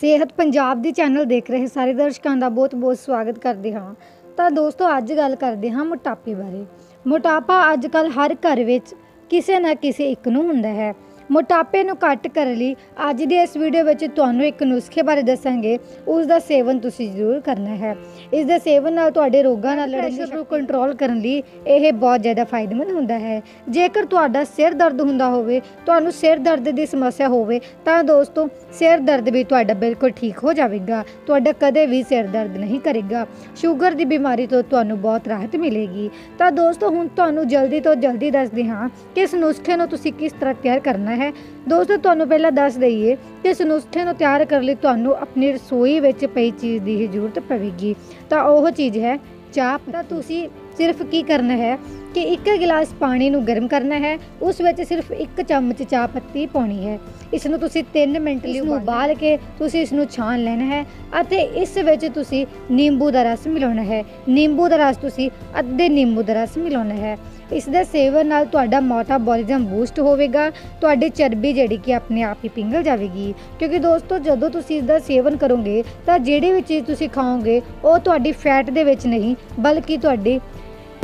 ਸਿਹਤ ਪੰਜਾਬ ਦੀ ਚੈਨਲ ਦੇਖ ਰਹੇ ਸਾਰੇ ਦਰਸ਼ਕਾਂ ਦਾ ਬਹੁਤ-ਬਹੁਤ ਸਵਾਗਤ ਕਰਦੇ ਹਾਂ। ਤਾਂ ਦੋਸਤੋ, ਅੱਜ ਗੱਲ ਕਰਦੇ ਹਾਂ ਮੋਟਾਪੇ ਬਾਰੇ। ਮੋਟਾਪਾ ਅੱਜ ਕੱਲ ਹਰ ਘਰ ਵਿੱਚ ਕਿਸੇ ਨਾ ਕਿਸੇ ਇੱਕ ਨੂੰ ਹੁੰਦਾ ਹੈ। ਮੋਟਾਪੇ ਨੂੰ ਘੱਟ ਕਰਨ ਲਈ ਅੱਜ ਦੀ ਇਸ ਵੀਡੀਓ ਵਿੱਚ ਤੁਹਾਨੂੰ ਇੱਕ ਨੁਸਖੇ ਬਾਰੇ ਦੱਸਾਂਗੇ। ਉਸ ਦਾ ਸੇਵਨ ਤੁਸੀਂ ਜ਼ਰੂਰ ਕਰਨਾ ਹੈ। ਇਸ ਦੇ ਸੇਵਨ ਨਾਲ ਤੁਹਾਡੇ ਰੋਗਾਂ ਨਾਲ ਲੜਨ ਨੂੰ ਕੰਟਰੋਲ ਕਰਨ ਲਈ ਇਹ ਬਹੁਤ ਜ਼ਿਆਦਾ ਫਾਇਦੇਮੰਦ ਹੁੰਦਾ ਹੈ। ਜੇਕਰ ਤੁਹਾਡਾ ਸਿਰ ਦਰਦ ਹੁੰਦਾ ਹੋਵੇ, ਤੁਹਾਨੂੰ ਸਿਰ ਦਰਦ ਦੀ ਸਮੱਸਿਆ ਹੋਵੇ, ਤਾਂ ਦੋਸਤੋ ਸਿਰ ਦਰਦ ਵੀ ਤੁਹਾਡਾ ਬਿਲਕੁਲ ਠੀਕ ਹੋ ਜਾਵੇਗਾ। ਤੁਹਾਡਾ ਕਦੇ ਵੀ ਸਿਰ ਦਰਦ ਨਹੀਂ ਕਰੇਗਾ। ਸ਼ੂਗਰ ਦੀ ਬਿਮਾਰੀ ਤੋਂ ਤੁਹਾਨੂੰ ਬਹੁਤ ਰਾਹਤ ਮਿਲੇਗੀ। ਤਾਂ ਦੋਸਤੋ ਹੁਣ ਤੁਹਾਨੂੰ ਜਲਦੀ ਤੋਂ ਜਲਦੀ ਦੱਸਦੇ ਹਾਂ ਕਿ ਇਸ ਨੁਸਖੇ ਨੂੰ ਤੁਸੀਂ ਕਿਸ ਤਰ੍ਹਾਂ ਤਿਆਰ ਕਰਨਾ ਹੈ। ਦੋਸਤੋ ਤੁਹਾਨੂੰ ਪਹਿਲਾਂ ਦੱਸ ਦਈਏ ਕਿ ਇਸ ਨੁਸਖੇ ਨੂੰ ਤਿਆਰ ਕਰਨ ਲਈ ਤੁਹਾਨੂੰ ਆਪਣੀ ਰਸੋਈ ਵਿੱਚ ਪਈ ਚੀਜ਼ ਦੀ ਹੀ ਜ਼ਰੂਰਤ ਪਵੇਗੀ। ਤਾਂ ਉਹ ਚੀਜ਼ ਹੈ ਚਾਹ। ਤਾਂ ਤੁਸੀਂ ਸਿਰਫ ਕੀ ਕਰਨਾ ਹੈ ਕਿ ਇੱਕ ਗਿਲਾਸ ਪਾਣੀ ਨੂੰ ਗਰਮ ਕਰਨਾ ਹੈ ਉਸ ਵਿੱਚ ਸਿਰਫ ਇੱਕ ਚਮਚ ਚਾਹ ਪੱਤੀ ਪਾਉਣੀ ਹੈ। ਇਸ ਨੂੰ ਤੁਸੀਂ 3 ਮਿੰਟ ਲਈ ਉਬਾਲ ਕੇ ਤੁਸੀਂ ਇਸ ਨੂੰ ਛਾਣ ਲੈਣਾ ਹੈ ਅਤੇ ਇਸ ਵਿੱਚ ਤੁਸੀਂ ਨਿੰਬੂ ਦਾ ਰਸ ਮਿਲਾਉਣਾ ਹੈ। ਨਿੰਬੂ ਦਾ ਰਸ ਤੁਸੀਂ ਅੱਧੇ ਨਿੰਬੂ ਦਾ ਰਸ ਮਿਲਾਉਣਾ ਹੈ। ਇਸ ਦੇ ਸੇਵਨ ਨਾਲ ਤੁਹਾਡਾ ਮੋਟਾਬੋਲਿਜ਼ਮ ਬੂਸਟ ਹੋਵੇਗਾ, ਤੁਹਾਡੀ ਚਰਬੀ ਜਿਹੜੀ ਕਿ ਆਪਣੇ ਆਪ ਹੀ ਪਿੰਗਲ ਜਾਵੇਗੀ। ਕਿਉਂਕਿ ਦੋਸਤੋ, ਜਦੋਂ ਤੁਸੀਂ ਇਸ ਦਾ ਸੇਵਨ ਕਰੋਗੇ, ਤਾਂ ਜਿਹੜੀ ਵੀ ਚੀਜ਼ ਤੁਸੀਂ ਖਾਓਗੇ, ਉਹ ਤੁਹਾਡੀ ਫੈਟ ਦੇ ਵਿੱਚ ਨਹੀਂ, ਬਲਕਿ ਤੁਹਾਡੀ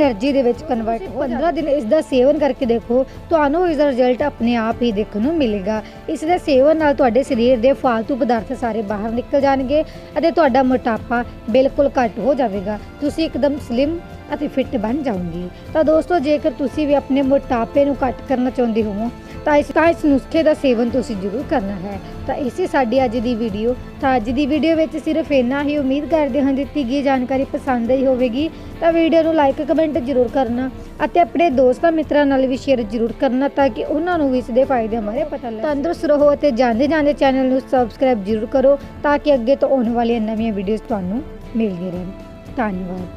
ਐਨਰਜੀ ਦੇ ਵਿੱਚ ਕਨਵਰਟ ਹੋ 15 ਦਿਨ ਇਸ ਦਾ ਸੇਵਨ ਕਰਕੇ ਦੇਖੋ ਤੁਹਾਨੂੰ ਇਸ ਦਾ ਰਿਜ਼ਲਟ ਆਪਣੇ ਆਪ ਹੀ ਦੇਖਣ ਨੂੰ ਮਿਲੇਗਾ। ਇਸ ਦੇ ਸੇਵਨ ਨਾਲ ਤੁਹਾਡੇ ਸਰੀਰ ਦੇ ਫਾਲਤੂ ਪਦਾਰਥ ਸਾਰੇ ਬਾਹਰ ਨਿਕਲ ਜਾਣਗੇ ਅਤੇ ਤੁਹਾਡਾ ਮੋਟਾਪਾ ਬਿਲਕੁਲ ਘੱਟ ਹੋ ਜਾਵੇਗਾ। ਤੁਸੀਂ ਇੱਕਦਮ ਸਲਿਮ ਅਤੇ ਫਿੱਟ ਬਣ ਜਾਓਗੇ। ਤਾਂ ਦੋਸਤੋ ਜੇਕਰ ਤੁਸੀਂ ਵੀ ਆਪਣੇ ਮੋਟਾਪੇ ਨੂੰ ਘੱਟ ਕਰਨਾ ਚਾਹੁੰਦੇ ਹੋ ਤਾਂ ਇਸ ਤਾਂ ਇਸ ਨੁਸਖੇ ਦਾ ਸੇਵਨ ਤੁਸੀਂ ਜ਼ਰੂਰ ਕਰਨਾ ਹੈ। ਤਾਂ ਇਸੇ ਸਾਡੀ ਅੱਜ ਦੀ ਵੀਡੀਓ। ਤਾਂ ਅੱਜ ਦੀ ਵੀਡੀਓ ਵਿੱਚ ਸਿਰਫ ਇੰਨਾ ਹੀ ਉਮੀਦ ਕਰਦੇ ਹਾਂ ਦਿੱਤੀ ਗਈ ਜਾਣਕਾਰੀ ਪਸੰਦ ਆਈ ਹੋਵੇਗੀ। ਤਾਂ ਵੀਡੀਓ ਨੂੰ ਲਾਈਕ ਕਮੈਂਟ ਜ਼ਰੂਰ ਕਰਨਾ ਅਤੇ ਆਪਣੇ ਦੋਸਤਾਂ ਮਿੱਤਰਾਂ ਨਾਲ ਵੀ ਸ਼ੇਅਰ ਜ਼ਰੂਰ ਕਰਨਾ ਤਾਂ ਕਿ ਉਹਨਾਂ ਨੂੰ ਵੀ ਇਸ ਦੇ ਫਾਇਦੇ ਬਾਰੇ ਪਤਾ ਲੱਗੇ। ਤੰਦਰੁਸਤ ਰਹੋ ਅਤੇ ਜਾਂਦੇ ਜਾਂਦੇ ਚੈਨਲ ਨੂੰ ਸਬਸਕ੍ਰਾਈਬ ਜ਼ਰੂਰ ਕਰੋ ਤਾਂ ਕਿ ਅੱਗੇ ਤੋਂ ਆਉਣ ਵਾਲੀਆਂ ਨਵੀਆਂ ਵੀਡੀਓਜ਼ ਤੁਹਾਨੂੰ ਮਿਲਦੀਆਂ ਰਹਿਣ। ਧੰਨਵਾਦ।